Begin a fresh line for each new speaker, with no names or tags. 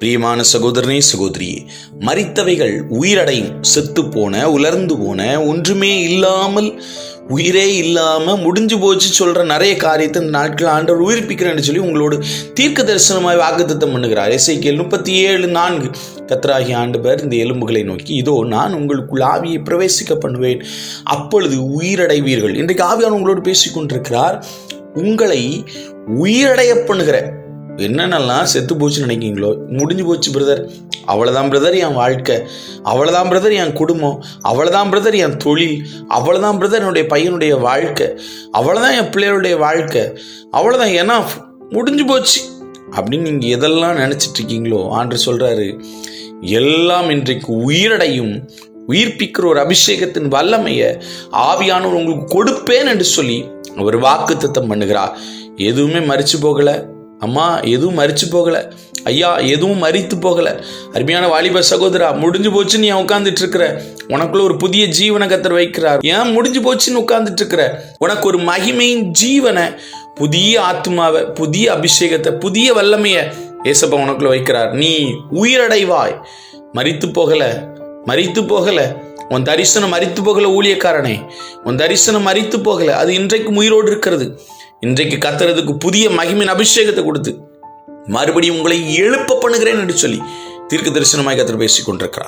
பிரியமான சகோதரனே சகோதரியே மறித்தவைகள் உயிரடையும் செத்து போன உலர்ந்து போன ஒன்றுமே இல்லாமல் உயிரே இல்லாமல் முடிஞ்சு போச்சு சொல்ற நிறைய காரியத்தை இந்த நாட்கள் ஆண்டவர் உயிர்ப்பிக்கிறேன்னு சொல்லி உங்களோடு தீர்க்க தரிசனமாய் வாக்குத்தம் பண்ணுகிறார். இசைக்கியல் முப்பத்தி ஏழு நான்கு. கத்தராகி ஆண்டவர் இந்த எலும்புகளை நோக்கி இதோ நான் உங்களுக்குள் ஆவியை பிரவேசிக்க பண்ணுவேன். அப்பொழுது உயிரடைவீர்கள். இன்றைக்கு ஆவியான் உங்களோடு பேசிக்கொண்டிருக்கிறார். உங்களை உயிரடைய பண்ணுகிற என்னென்னலாம் செத்து போச்சுன்னு நினைக்கிங்களோ முடிஞ்சு போச்சு பிரதர் அவ்வளோதான் பிரதர் என் வாழ்க்கை. அவ்வளோதான் பிரதர் என் குடும்பம். அவ்வளோதான் பிரதர் என் தொழில். அவ்வளோதான் பிரதர் என்னுடைய பையனுடைய வாழ்க்கை. அவ்வளோதான் என் பிள்ளைகளுடைய வாழ்க்கை. அவ்வளோதான் ஏன்னா முடிஞ்சு போச்சு. அப்படின்னு நீங்கள் எதெல்லாம் நினச்சிட்டு இருக்கீங்களோ ஆண்டு சொல்கிறாரு எல்லாம் இன்றைக்கு உயிரடையும் உயிர்ப்பிக்கிற ஒரு அபிஷேகத்தின் வல்லமையை ஆவியானவர் உங்களுக்கு கொடுப்பேன் என்று சொல்லி அவர் வாக்குத்தத்தம் பண்ணுகிறார். எதுவுமே மறிச்சு போகலை. அம்மா எதுவும் மறித்து போகலை. ஐயா எதுவும் மறித்து போகலை. அருமையான வாலிப சகோதரா முடிஞ்சு போச்சுன்னு நீ உட்காந்துட்டு இருக்கிற உனக்குள்ள ஒரு புதிய ஜீவனை கத்தர் வைக்கிறார். ஏன் முடிஞ்சு போச்சுன்னு உட்காந்துட்டு இருக்கிற உனக்கு ஒரு மகிமையின் ஜீவனை புதிய ஆத்மாவை புதிய அபிஷேகத்தை புதிய வல்லமையை ஏசப்பா உனக்குள்ள வைக்கிறார். நீ உயிரடைவாய். மறித்து போகல மறித்து போகல. உன் தரிசனம் மறித்து போகல ஊழியக்காரனே. உன் தரிசனம் மறித்து போகல. அது இன்றைக்கும் உயிரோடு இருக்கிறது. இன்றைக்கு கத்துறதுக்கு புதிய மகிமின் அபிஷேகத்தை கொடுத்து மறுபடியும் உங்களை எழுப்ப பண்ணுகிறேன் என்று சொல்லி தீர்க்க தரிசனமாய் கத்திர பேசிக் கொண்டிருக்கிறார்